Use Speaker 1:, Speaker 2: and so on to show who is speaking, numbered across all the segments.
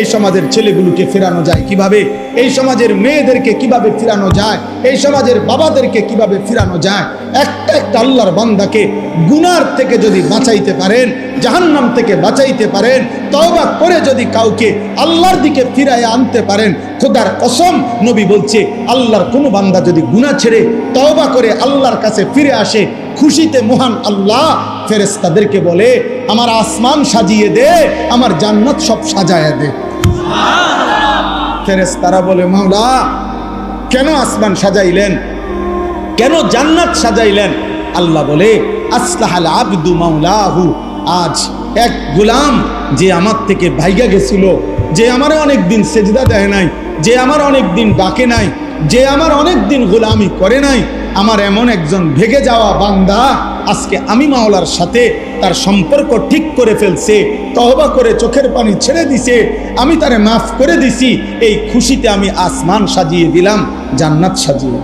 Speaker 1: এই সমাজের ছেলেগুলোকে ফেরানো যায় কীভাবে? এই সমাজের মেয়েদেরকে কীভাবে ফিরানো যায়? এই সমাজের বাবাদেরকে কীভাবে ফিরানো যায়? একটা একটা আল্লাহর বান্দাকে গুনার থেকে যদি বাঁচাইতে পারেন, জাহান্নাম থেকে বাঁচাইতে পারেন, তওবা করে যদি কাউকে আল্লাহর দিকে ফিরায় আনতে পারেন, খোদার কসম নবী বলছে, আল্লাহর কোনো বান্দা যদি গুনাহ ছেড়ে তওবা করে আল্লাহর কাছে ফিরে আসে, খুশিতে মহান আল্লাহ ফেরেস্তাদেরকে বলে, আমার আসমান সাজিয়ে দে, আমার জান্নাত সব সাজায় দে। ফেরেস্তারা বলে, মাওলা, কেন আসমান সাজাইলেন? কেন জান্নাত সাজাইলেন? আল্লাহ বলে, আসলাহাল আব্দু মাওলাহু, আজ এক গোলাম যে আমার থেকে ভাইগা গেছিল, যে আমার অনেক দিন সেজদা দেয় নাই, যে আমার অনেক দিন ডাকে নাই, যে আমার অনেক দিন গোলামি করে নাই, আমার এমন একজন ভেগে যাওয়া বান্দা আজকে আমি মাওলার সাথে তার সম্পর্ক ঠিক করে ফেলছে তহবা করে চোখের পানি ছেড়ে দিছে আমি তারে মাফ করে দিছি এই খুশিতে আমি আসমান সাজিয়ে দিলাম জান্নাত সাজিয়ে।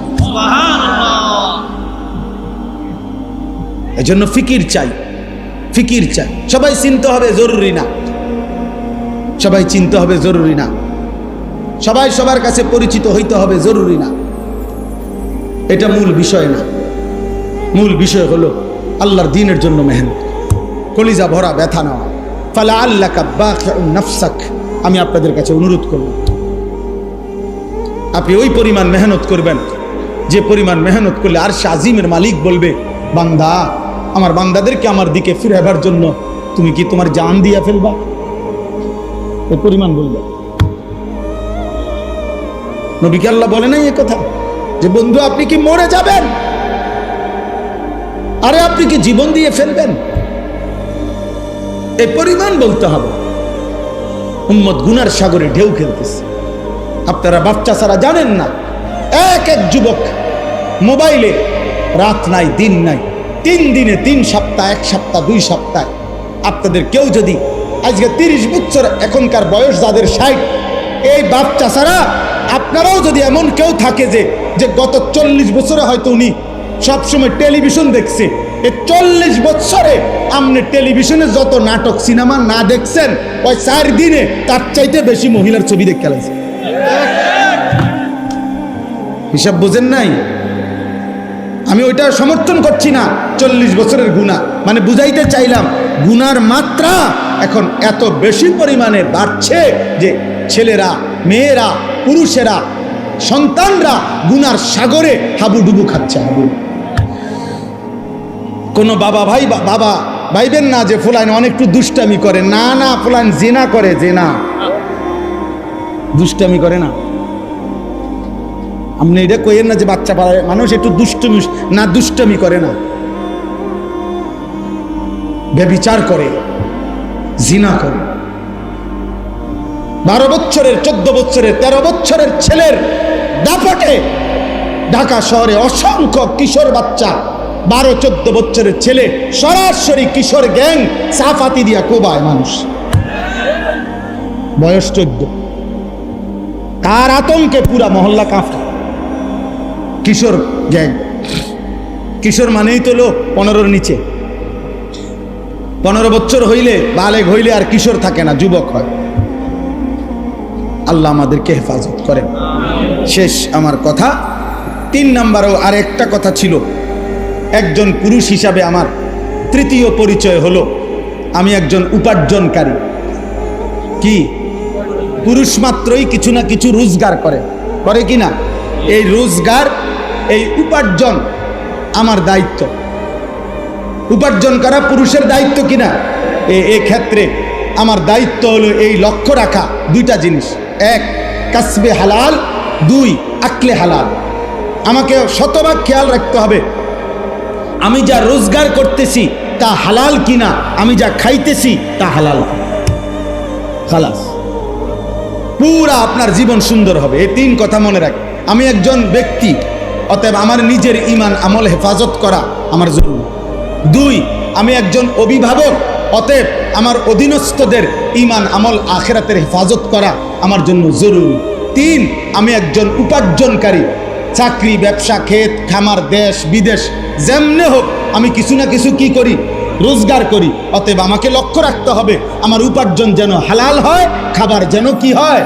Speaker 1: এজন্য ফিকির চাই ফিকির চাই। সবাই চিনতে হবে জরুরি না। সবাই চিনতে হবে জরুরি না। সবাই সবার কাছে পরিচিত হইতে হবে জরুরি না। এটা মূল বিষয় না। মূল বিষয় হলো আল্লাহর দিনের জন্য মেহনত। কলিজা ভরা ব্যথা নেওয়া। ফালা আল্লাহ নফসাক। আমি আপনাদের কাছে অনুরোধ করব। আপনি ওই পরিমাণ মেহনত করবেন। যে পরিমাণ মেহনত করলে আর সে আজিমের মালিক বলবে, বান্দা, আমার বান্দাদেরকে আমার দিকে ফিরাবার জন্য তুমি কি তোমার জান দিয়া ফেলবা? ওই পরিমাণ বলবে। নবীকে আল্লাহ বলে নাই এ কথা। যে বন্ধু, আপনি কি মরে যাবেন? আরে আপনি কি জীবন দিয়ে ফেলবেন? এই পরিমাণ বলতে হবে। উম্মত গুনার সাগরে ঢেউ খেলতেছে। আপনারা বাচ্চা ছাড়া জানেন না, এক এক যুবক মোবাইলে রাত নাই, দিন নাই, তিন দিনে তিন সপ্তাহ, এক সপ্তাহ, দুই সপ্তাহ। আপনাদের কেউ যদি আজকে তিরিশ বছর এখনকার বয়স, যাদের ষাট, এই বাচ্চা ছাড়া আপনারাও যদি এমন কেউ থাকে যে যে গত চল্লিশ বছরে হয়তো উনি সবসময় টেলিভিশন দেখছে এই চল্লিশ বছরে আপনি টেলিভিশনে যত নাটক, সিনেমা না দেখছেন, ওই চার দিনে তার চাইতে বেশি মহিলার ছবি দেখতে লাগছে। হিসাব বোঝেন নাই? আমি ওইটা সমর্থন করছি না, চল্লিশ বছরের গুণা। মানে বুঝাইতে চাইলাম গুনার মাত্রা এখন এত বেশি পরিমাণে বাড়ছে যে ছেলেরা, মেয়েরা, পুরুষেরা, সন্তানরা গুনার সাগরে হাবুডুবু খাচ্ছে হাবু কোনো বাবা ভাই বাবা ভাইবেন না যে ফুলাইন অনেকটু দুষ্টামি করে। না না, ফুলাইন জেনা করে, জেনা। দুষ্টামি করে না। আপনি এটা কইেন না যে বাচ্চা পাড়ায় মানুষ একটু দুষ্টমি না, দুষ্টমি করে না। ব্যবিচার করে, জিনা করে। বারো বছরের, চোদ্দ বছরের, তেরো বছরের ছেলের দাপটে ঢাকা শহরে অসংখ্য কিশোর বাচ্চা বারো, চোদ্দ বছরের ছেলে, সরাসরি কিশোর গ্যাং সাফাতি দিয়া কোবায় মানুষ। বয়স চোদ্দ। তার আতঙ্কে পুরা মহল্লা কাঁপা। কিশোর গ্যাং। কিশোর মানেই তো লোক পনেরোর নিচে। পনেরো বছর হইলে বালেগ হইলে আর কিশোর থাকে না, যুবক হয়। আল্লাহ আমাদেরকে হেফাজত করেন। শেষ আমার কথা। তিন নাম্বারও আর একটা কথা ছিল। একজন পুরুষ হিসাবে আমার তৃতীয় পরিচয় হলো। আমি একজন উপার্জনকারী। কি? পুরুষ মাত্রই কিছু না কিছু রোজগার করে। করে কি না? এই রোজগার, এই উপার্জন আমার দায়িত্ব। উপার্জন করা পুরুষের দায়িত্ব কিনা এ ক্ষেত্রে আমার দায়িত্ব হলো এই লক্ষ্য রাখা দুইটা জিনিস। এক, কাসবে হালাল। দুই, আকলে হালাল। আমাকে শতভাগ খেয়াল রাখতে হবে। আমি যা রোজগার করতেছি তা হালাল কিনা? আমি যা খাইতেছি তা হালাল। খালাস। পুরা আপনার জীবন সুন্দর হবে, এই তিন কথা মনে রাখ। আমি একজন ব্যক্তি, অতএব আমার নিজের ইমান আমল হেফাজত করা আমার জরুরি। দুই, আমি একজন অভিভাবক, অতএব আমার অধীনস্থদের ইমান আমল আখেরাতের হেফাজত করা আমার জন্য জরুরি। তিন, আমি একজন উপার্জনকারী, চাকরি, ব্যবসা, ক্ষেত, খামার, দেশ, বিদেশ যেমনে হোক আমি কিছু না কিছু কি করি? রোজগার করি। অতএব আমাকে লক্ষ্য রাখতে হবে আমার উপার্জন যেন হালাল হয় খাবার যেন কি হয়?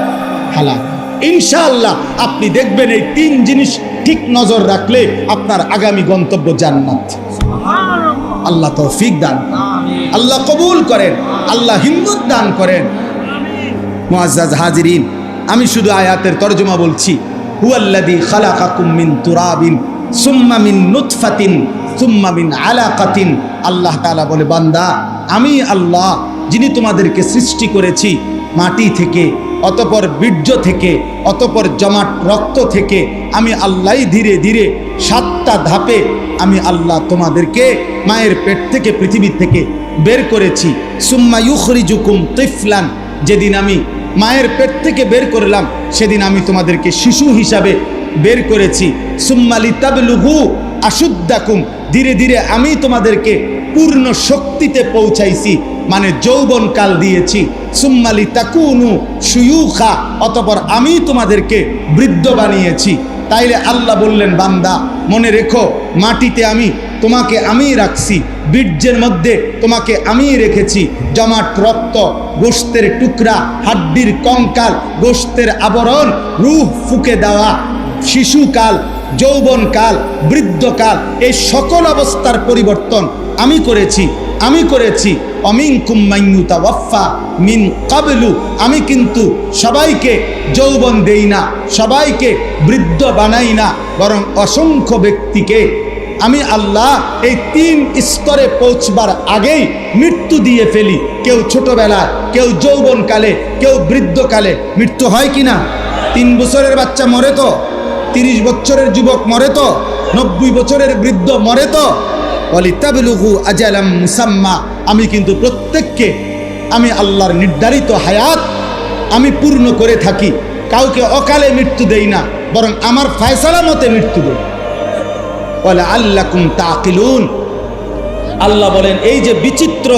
Speaker 1: হালাল। ইনশাআল্লাহ আপনি দেখবেন এই তিন জিনিস ঠিক নজর রাখলে আপনার আগামী গন্তব্য জান্নাত। আল্লাহ তৌফিক দান। আল্লাহ কবুল করেন। আল্লাহ হিম্মত দান করেন। মুআজ্জাজ হাজিরিন আমি শুধু আয়াতের তর্জমা বলছি। হুয়াল্লাযী খালাকাকুম মিন তুরাবিন। সুম্মা মিন নুতফাতিন, সুম্মা মিন আলাকাতিন। আল্লাহ তাআলা বলে, বান্দা, আমি আল্লাহ, যিনি তোমাদেরকে সৃষ্টি করেছি মাটি থেকে, অতপর বীর্য থেকে, অতপর জমাট রক্ত থেকে, আমি আল্লাহই ধীরে ধীরে সাতটা ধাপে আমি আল্লাহ তোমাদেরকে মায়ের পেট থেকে, পৃথিবী থেকে বের করেছি। সুম্মা ইউখরিজুকুম তিফলান, যেদিন আমি মায়ের পেট থেকে বের করলাম, সেদিন আমি তোমাদেরকে শিশু হিসাবে বের করেছি। সুম্মালি তাবলুহু আশুদ্দাকুম। ধীরে ধীরে আমি তোমাদেরকে পূর্ণ শক্তিতে পৌঁছাইছি মানে যৌবন কাল দিয়েছি। সুম্মালি তাকুনু সুয়ুখা অতপর আমি তোমাদেরকে বৃদ্ধ বানিয়েছি। তাইলে আল্লাহ বললেন, বান্দা, মনে রেখো, মাটিতে আমি তোমাকে আমি রাখছি, বীর্যের মধ্যে তোমাকে আমি রেখেছি। জমাট, রক্ত গোস্তের টুকরা, হাড্ডির কঙ্কাল গোস্তের আবরণ রূহ ফুকে দেওয়া শিশুকাল, যৌবনকাল, বৃদ্ধকাল, এই সকল অবস্থার পরিবর্তন আমি করেছি আমি করেছি। অমিন কুম্মাইয়ুতা ওয়াফা মিন কাবলু। আমি কিন্তু সবাইকে যৌবন দেই না, সবাইকে বৃদ্ধ বানাই না, বরং অসংখ্য ব্যক্তিকে আমি আল্লাহ এই তিন স্তরে পৌঁছবার আগেই মৃত্যু দিয়ে ফেলি। কেউ ছোটবেলায়, কেউ যৌবনকালে, কেউ বৃদ্ধকালে। মৃত্যু হয় কি না? তিন বছরের বাচ্চা মরে তো? তিরিশ বছরের যুবক মরে তো, নব্বই বছরের বৃদ্ধ মরে তো। মুসাম্মা, আমি কিন্তু প্রত্যেককে, আমি আল্লাহর নির্ধারিত হায়াত আমি পূর্ণ করে থাকি। কাউকে অকালে মৃত্যু দেই না, বরং আমার ফায়সালা মতে মৃত্যু দেই। বলে আল্লাকুম তাকিলুন। আল্লাহ বলেন, এই যে বিচিত্র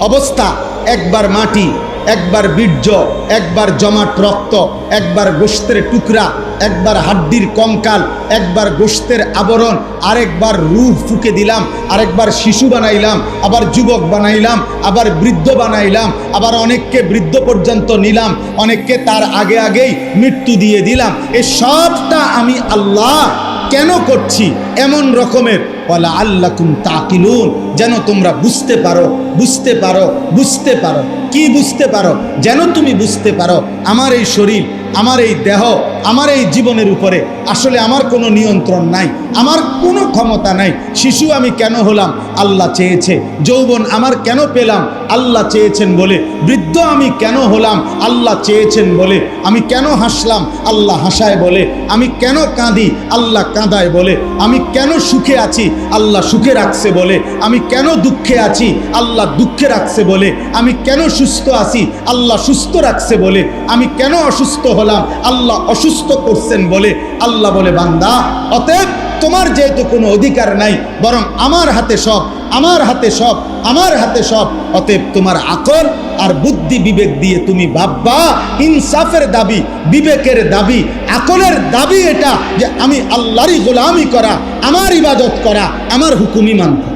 Speaker 1: অবস্থা, একবার মাটি একবার বীর্য, একবার জমাট রক্ত, একবার গোস্তের টুকরা, একবার হাড্ডির কঙ্কাল, একবার গোস্তের আবরণ, আরেকবার রুহ ফুকে দিলাম, আরেকবার শিশু বানাইলাম, আবার যুবক বানাইলাম, আবার বৃদ্ধ বানাইলাম, আবার অনেককে বৃদ্ধ পর্যন্ত নিলাম, অনেককে তার আগে আগেই মৃত্যু দিয়ে দিলাম। এ সবটা আমি আল্লাহ কেন করছি? এমন রকমের। বলা আল্লাকুম তাকিলুন। যেন তোমরা বুঝতে পারো বুঝতে পারো বুঝতে পারো। কি বুঝতে পারো? যেন তুমি বুঝতে পারো, আমার এই শরীর, আমার এই দেহ, আমার এই জীবনের উপরে আসলে আমার কোনো নিয়ন্ত্রণ নাই, আমার কোনো ক্ষমতা নাই। শিশু আমি কেন হলাম? আল্লাহ চেয়েছে। যৌবন আমার কেন পেলাম? আল্লাহ চেয়েছেন বলে। বৃদ্ধ আমি কেন হলাম? আল্লাহ চেয়েছেন বলে। আমি কেন হাসলাম? আল্লাহ হাসায় বলে। আমি কেন কাঁদি? আল্লাহ কাঁদায় বলে। আমি কেন সুখে আছি? আল্লাহ সুখে রাখছে বলে। আমি কেন দুঃখে আছি? আল্লাহ দুঃখে রাখছে বলে। আমি কেন সুস্থ আছি? আল্লাহ সুস্থ রাখছে বলে। আমি কেন অসুস্থ হলাম? আল্লাহ অসুস্থ করছেন বলে। আল্লাহ বলে, বান্দা, অতএব তোমার যেহেতু কোনো অধিকার নাই, বরং আমার হাতে সব, আমার হাতে সব, আমার হাতে সব, অতএব তোমার আকল আর বুদ্ধি বিবেক দিয়ে তুমি ভাববা, ইনসাফের দাবি, বিবেকের দাবি, আকলের দাবি এটা যে আমি আল্লাহরই গোলামি করা, আমার ইবাদত করা, আমার হুকুমি মানতে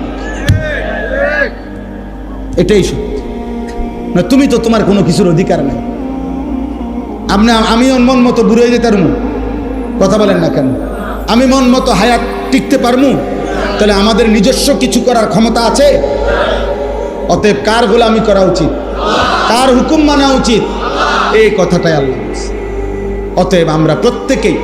Speaker 1: এটাই সত্য। না, তুমি তো তোমার কোনো কিছুর অধিকার নাই। আপনি আমি মন মতো বুড়ো হয়ে যেতে পারব। কথা বলেন না কেন? আমি মন মতো হায়াত টিকতে পারব? তাহলে আমাদের নিজস্ব কিছু করার ক্ষমতা আছে? অতএব কার গোলামি করা উচিত? কার হুকুম মানা উচিত? এই কথাটাই আল্লাহ অতএব আমরা প্রত্যেকেই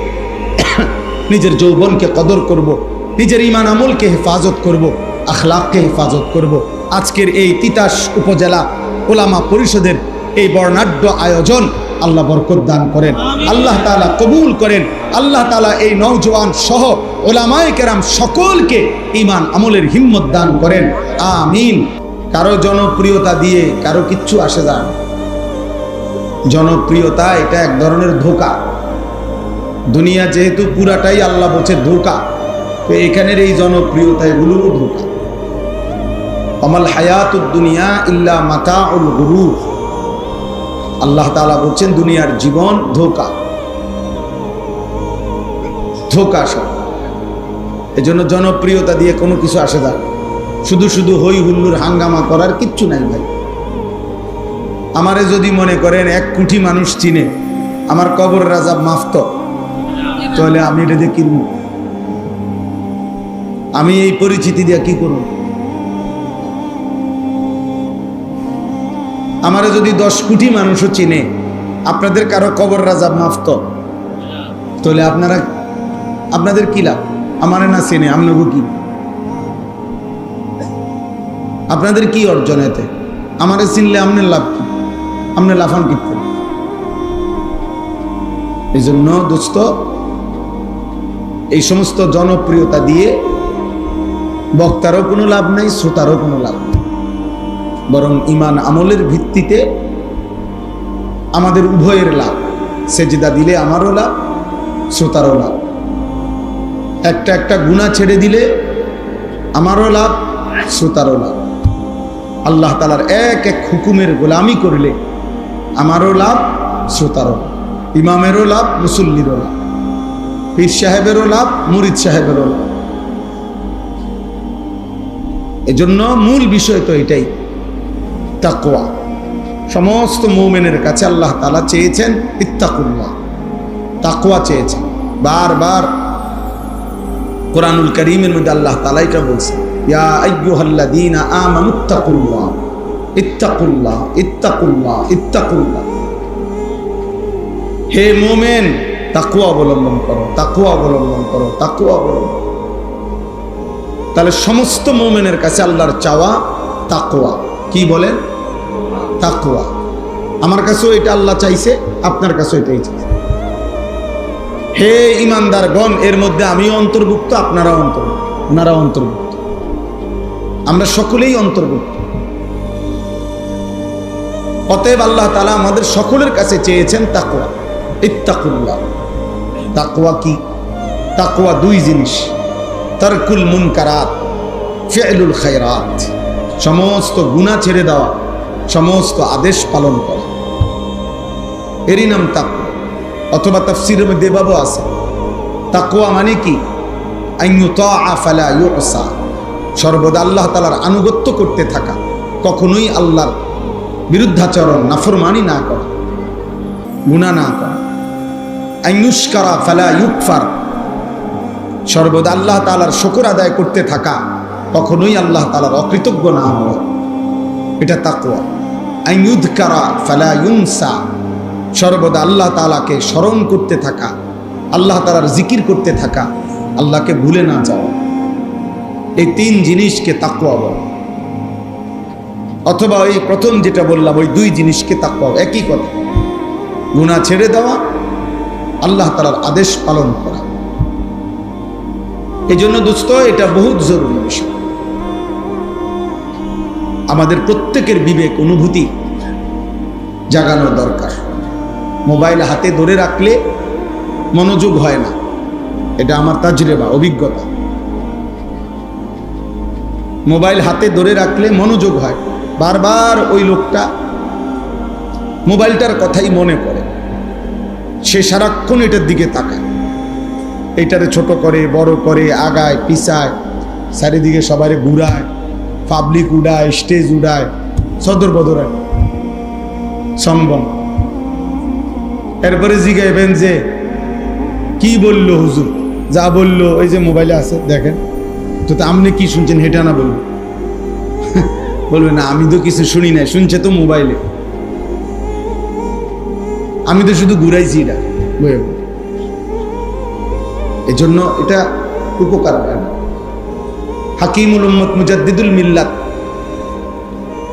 Speaker 1: নিজের যৌবনকে কদর করব। নিজের ইমান আমলকে হেফাজত করব। আখলাককে হেফাজত করব। আজকের এই তিতাস উপজেলা ওলামা পরিষদের এই বর্ণাঢ্য আয়োজন আল্লাহ বরকত দান করেন, আল্লাহ তালা কবুল করেন, আল্লাহ তালা এই নওজওয়ান সহ ওলামায় কেরাম সকলকে ইমান আমলের হিম্মত দান করেন, আমিন। কারও জনপ্রিয়তা দিয়ে কারও কিচ্ছু আসে যান জনপ্রিয়তা এটা এক ধরনের ধোকা। দুনিয়া যেহেতু পুরাটাই আল্লাহ বলছে ধোকা, তো এখানের এই জনপ্রিয়তা এগুলোরও ধোকা। অমল হায়াতুদ দুনিয়া ইল্লা মাতা উল গুরু আল্লাহ তাআলা বলছেন, দুনিয়ার জীবন ধোকা। ধোকা সব। এজন্য জনপ্রিয়তা দিয়ে কোনো কিছু আসে না। শুধু শুধু হই হুল্লুর হাঙ্গামা করার কিচ্ছু নাই ভাই। আমারে যদি মনে করেন, এক কোটি মানুষ চিনে, আমার কবর রাজা মাফত তাহলে আমি এটা দিয়ে কিনব আমি এই পরিচিতি দিয়ে কি করব? আমারে যদি দশ কোটি মানুষও চিনে, আপনাদের কারও কবর রাজা মাফত তাহলে আপনারা, আপনাদের কি লাভ? আমারে না চেনে আপনাকে কি? আপনাদের কি অর্জন এতে? আমারে চিনলে আপনার লাভ কি? আপনি লাফান কি এই জন্য দোস্ত, এই সমস্ত জনপ্রিয়তা দিয়ে বক্তারও কোনো লাভ নাই, শ্রোতারও কোনো লাভ বরং ইমান আমলের ভিত্তিতে আমাদের উভয়ের লাভ। সেজদা দিলে আমারও লাভ, শ্রোতারও লাভ। একটা একটা গুণা ছেড়ে দিলে আমারও লাভ, শ্রোতারও লাভ। আল্লাহ তালার এক এক হুকুমের গোলামি করলে আমারও লাভ, শ্রোতারও ইমামেরও লাভ, মুসল্লিরও লাভ। পীর সাহেবেরও লাভ, মুরিদ সাহেবেরও লাভ। এজন্য মূল বিষয় তো এটাই। তাকোয়া সমস্ত মৌমেনের কাছে আল্লাহ তালা চেয়েছেন ইত্তাকুল্লাহ। তাকোয়া চেয়েছেন। বারবার কোরআনুল করিমের মধ্যে আল্লাহ বলছেন আমানুত্তাকুল্লাহ ইত্তাকুল্লাহ ইত্তাকুল্লাহ ইত্তাকুল্লাহ হে মোমেন তাকুয়া অবলম্বন করো তাকুয়া অবলম্বন করো তাকুয়া অবলম্বন তাহলে সমস্ত মোমেনের কাছে আল্লাহর চাওয়া তাকুয়া কি বলেন তাকুয়া আমার কাছেও এটা আল্লাহ চাইছে, আপনার কাছেও এটাই চাইছে। হে ইমানদারগণ, এর মধ্যে আমিও অন্তর্ভুক্ত, আপনারাও অন্তর্ভুক্ত ওনারাও অন্তর্ভুক্ত। আমরা সকলেই অন্তর্ভুক্ত। অতএব আল্লাহ তালা আমাদের সকলের কাছে চেয়েছেন তাকুয়া ইত্তাকুল্লাহ। তাকুয়া কি? তাকুয়া দুই জিনিস। তারকুল মুনকারাত, ফেলুল খায়রাত। সমস্ত গুণা ছেড়ে দেওয়া, সমস্ত আদেশ পালন করা। এরই নাম তাকুয়া অথবা তফসিরের মধ্যে বাবু আছে। তাকুয়া মানে কি? সর্বদা আল্লাহ তালার আনুগত্য করতে থাকা, কখনোই আল্লাহর বিরুদ্ধাচরণ, নাফরমানি না করা, গুণা না করা। আইনুষ্কারা ফালা ইউকফার, সর্বদা আল্লাহ তালার শকর আদায় করতে থাকা কখনোই আল্লাহ তালার অকৃতজ্ঞ না হওয়া। এটা তাকুয়া আইনুদকারা ফালা ইউনসা। সর্বদা আল্লাহ তালাকে স্মরণ করতে থাকা, আল্লাহ তালার জিকির করতে থাকা, আল্লাহকে ভুলে না যাওয়া। এই তিন জিনিসকে তাকুয়া বলে। অথবা ওই প্রথম যেটা বললাম, ওই দুই জিনিসকে তাকুয়া একই কথা। গুণা ছেড়ে দেওয়া, আল্লাহ তালার আদেশ পালন করা। এই জন্য দোস্ত, এটা বহুত জরুরি বিষয়। আমাদের প্রত্যেকের বিবেক, অনুভূতি জাগানো দরকার। মোবাইল হাতে ধরে রাখলে মনোযোগ হয় না। এটা আমার তাজরেবা, অভিজ্ঞতা। মোবাইল হাতে ধরে রাখলে মনোযোগ হয়। বারবার ওই লোকটা মোবাইলটার কথাই মনে পড়ে সে সারাক্ষণ এটার দিকে তাকায়। এটারে ছোট করে, বড় করে, আগায়, পিছায়, চারিদিকে সবাই ঘুরায়। পাবলিক উড়ায়, স্টেজ উড়ায়, সদর বদরায় সম্ভব এরপরে জিগাইবেন যে, কি বলল হুজুর? যা বলল ওই যে মোবাইলে আছে, দেখেন। তো আপনি কি শুনছেন, হেটা না বলুন। বলবে, না, আমি তো কিছু শুনি নাই, শুনছে তো মোবাইলে। আমি তো শুধু ঘুরাইছি এটা। এজন্য এটা উপকার হাকিমুল উম্মত মুজাদ্দিদুল মিল্লাত।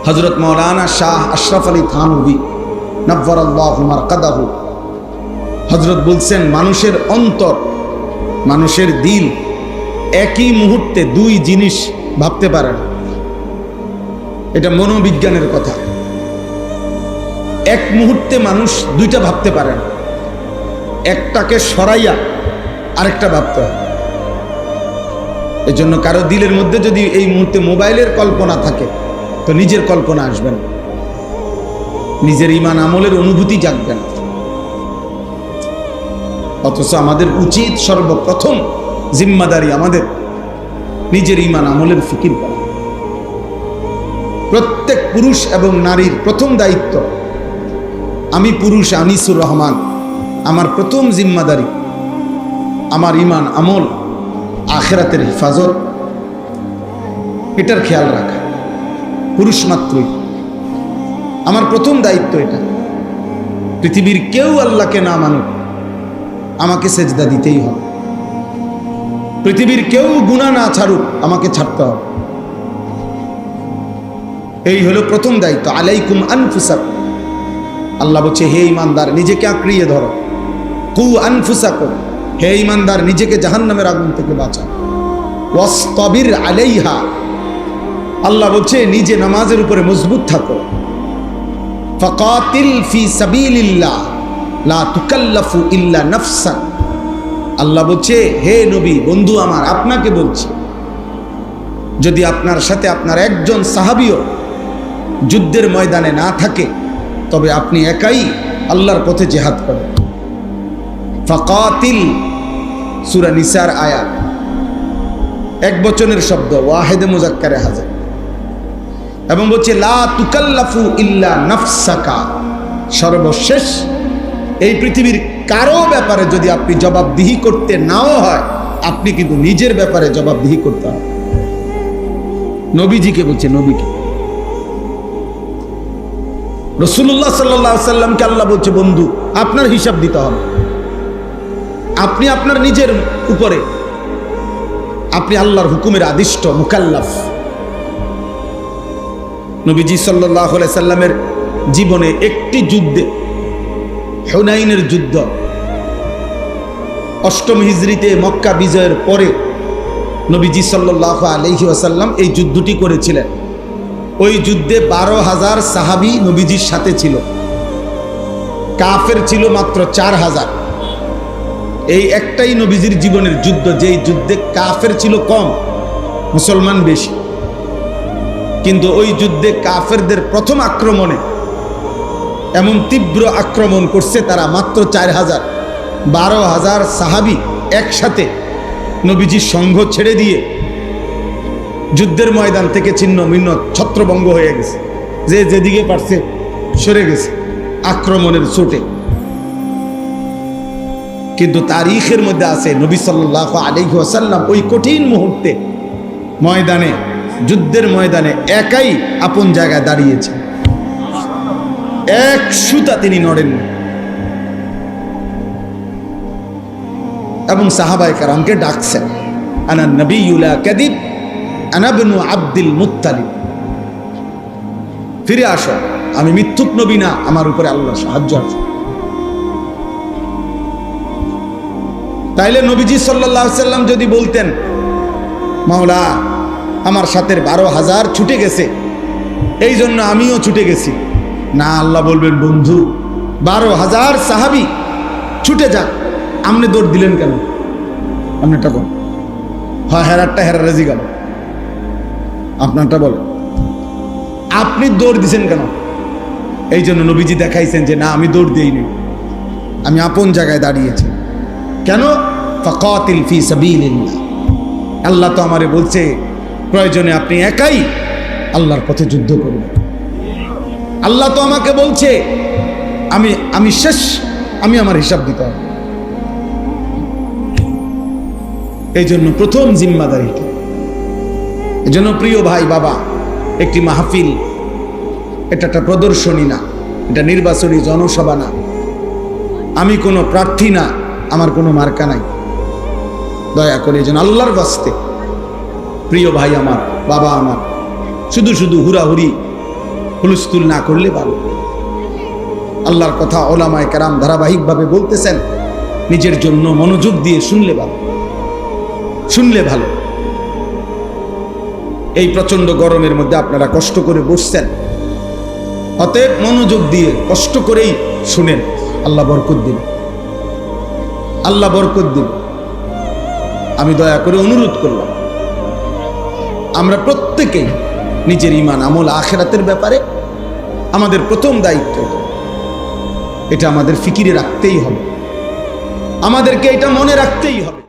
Speaker 1: হজরত মৌলানা শাহ আশরাফ আলী থানবী নব্বর আল্লাহ মারকাদাহু। হজরত বলছেন, মানুষের অন্তর, মানুষের দিল একই মুহূর্তে দুই জিনিস ভাবতে পারে না। এটা মনোবিজ্ঞানের কথা। এক মুহূর্তে মানুষ দুইটা ভাবতে পারে না। একটাকে সরাইয়া আরেকটা ভাবতে হয়। এই জন্য কারও দিলের মধ্যে যদি এই মুহূর্তে মোবাইলের কল্পনা থাকে, তো নিজের কল্পনা আসবে না। নিজের ইমান আমলের অনুভূতি জাগবে না। অথচ আমাদের উচিত সর্বপ্রথম জিম্মাদারি আমাদের নিজের ইমান আমলের ফিকির করা। প্রত্যেক পুরুষ এবং নারীর প্রথম দায়িত্ব, আমি পুরুষ, আনিসুর রহমান, আমার প্রথম জিম্মাদারি, আমার ইমান আমল আখেরাতের হেফাজত। এটার খেয়াল রাখা। পুরুষ মাত্রই। আমার প্রথম দায়িত্ব এটা। পৃথিবীর কেউ আল্লাহকে না মানুক, আমাকে সেজদা দিতেই হবে। পৃথিবীর কেউ গুণা না ছাড়ুক, আমাকে ছাড়তে হবে। এই হলো প্রথম দায়িত্ব। আলাইকুম আনফুসাক। আল্লাহ বলছে, হে ইমানদার, নিজেকে আঁকড়িয়ে ধরো। কু আনফুসাক হে ইমানদার, নিজেকে জাহান্নামের আগুন থেকে বাঁচাও ওয়াস্তবির আলাইহা। আল্লাহ বলছে, নিজে নামাজের উপরে মজবুত থাকো। ফাকাতিল ফি সাবিলিল্লাহ, লা তুকাল্লাফু ইল্লা নাফসাক। আল্লাহ বলছে, হে নবী, বন্ধু আমার, আপনাকে বলছি, যদি আপনার সাথে আপনার একজন সাহাবিও যুদ্ধের ময়দানে না থাকে, তবে আপনি একাই আল্লাহর পথে জেহাদ করেন। ফাকাতিল, সুরা নিসার আয়াত। এক বচনের শব্দ, ওয়াহেদে মুজাক্কারে হাজার। এবং বলছে, লা তুকাল্লাফু ইল্লা নাফসাকা। সর্বশেষ, এই পৃথিবীর কারও ব্যাপারে যদি আপনি জবাবদিহি করতে নাও হয়, আপনি কিন্তু নিজের ব্যাপারে জবাবদিহি করতে হবে। নবীজিকে বলছে, নবীকে। রসুল্লাহ সাল্লাহ সাল্লামকে আল্লাহ বলছে, বন্ধু, আপনার হিসাব দিতে হবে। আপনি আপনার নিজের উপরে। আপনি আল্লাহর হুকুমের আদিষ্ট, মুকাল্লাফ। নবীজি সাল্লাহ সাল্লামের জীবনে একটি যুদ্ধে, হুনাইনের যুদ্ধ, অষ্টম হিজড়িতে মক্কা বিজয়ের পরে নবীজি সাল্লাহ আলহি ওয়াসাল্লাম এই যুদ্ধটি করেছিলেন। ওই যুদ্ধে বারো হাজার সাহাবি নবীজির সাথে ছিল। কাফের ছিল মাত্র চার হাজার। এই একটাই নবীজির জীবনের যুদ্ধ, যেই যুদ্ধে কাফের ছিল কম, মুসলমান বেশি। কিন্তু ওই যুদ্ধে কাফেরদের প্রথম আক্রমণে এমন তীব্র আক্রমণ করছে তারা মাত্র চার হাজার, বারো হাজার সাহাবি একসাথে নবীজির সংঘ ছেড়ে দিয়ে যুদ্ধের ময়দান থেকে ছিন্ন ভিন্ন ছত্রভঙ্গ হয়ে গেছে। যে যেদিকে পারছে সরে গেছে আক্রমণের চোটে। কিন্তু তারিখের মধ্যে আছে নবী সাল্লাহ আলিহি ওয়াসাল্লাম ওই কঠিন মুহূর্তে ময়দানে, যুদ্ধের ময়দানে একাই আপন জায়গায় দাঁড়িয়েছে। এক সুতা তিনি নড়েন এবং সাহাবাই কারামকে ডাকছেন, আনা নবী ইউলা কাদিব আনাবনু আব্দুল মুত্তালিব। ফিরে আসো, আমি মিথ্যুক নবী না, আমার উপরে আল্লাহ সাহায্য আছে। তাইলে নবীজি সাল্লাহ সাল্লাম যদি বলতেন, মাওলা, আমার সাথে বারো হাজার ছুটে গেছে এই জন্য আমিও ছুটে গেছি। না, আল্লাহ বলবেন, বন্ধু, বারো হাজার সাহাবি, ছুটে যাক আপনি দৌড় দিলেন কেন? আপনি বল। হয়, হেরারটা হেরা রেজি গেল। আপনারটা বল। আপনি দৌড় দিছেন কেন? এই জন্য নবীজি দেখাইছেন যে, না, আমি দৌড় দিইনি। আমি আপন জায়গায় দাঁড়িয়েছি। কেন? ফকাতিল ফি সাবিলিল্লাহ। আল্লাহ তো আমারে বলছে, প্রয়োজনে আপনি একাই আল্লাহর পথে যুদ্ধ করবেন। আল্লাহ তো আমাকে বলছে, আমি আমি শেষ, আমি আমার হিসাব দিতে হবে। এই জন্য প্রথম জিম্মাদারি এই জন্য প্রিয় ভাই, বাবা, একটি মাহফিল, এটা একটা প্রদর্শনী না, এটা নির্বাচনী জনসভা না। আমি কোনো প্রার্থী না আমার কোনো মার্কা নাই। দয়া করে যেন আল্লাহর বাস্তে প্রিয় ভাই আমার, বাবা আমার, শুধু শুধু হুরাহুরি হুলস্থুল না করলে ভালো। আল্লাহর কথা ওলামায় কারাম ধারাবাহিকভাবে বলতেছেন, নিজের জন্য মনোযোগ দিয়ে শুনলে ভালো। শুনলে ভালো। এই প্রচণ্ড গরমের মধ্যে আপনারা কষ্ট করে বসছেন। অতএব মনোযোগ দিয়ে কষ্ট করেই শুনেন। আল্লাহ বরকত দিন। আল্লাহ বরকত দিব আমি দয়া করে অনুরোধ করলাম, আমরা প্রত্যেকেই নিজের ইমান আমল আখেরাতের ব্যাপারে আমাদের প্রথম দায়িত্ব এটা। আমাদের ফিকিরে রাখতেই হবে। আমাদেরকে এটা মনে রাখতেই হবে।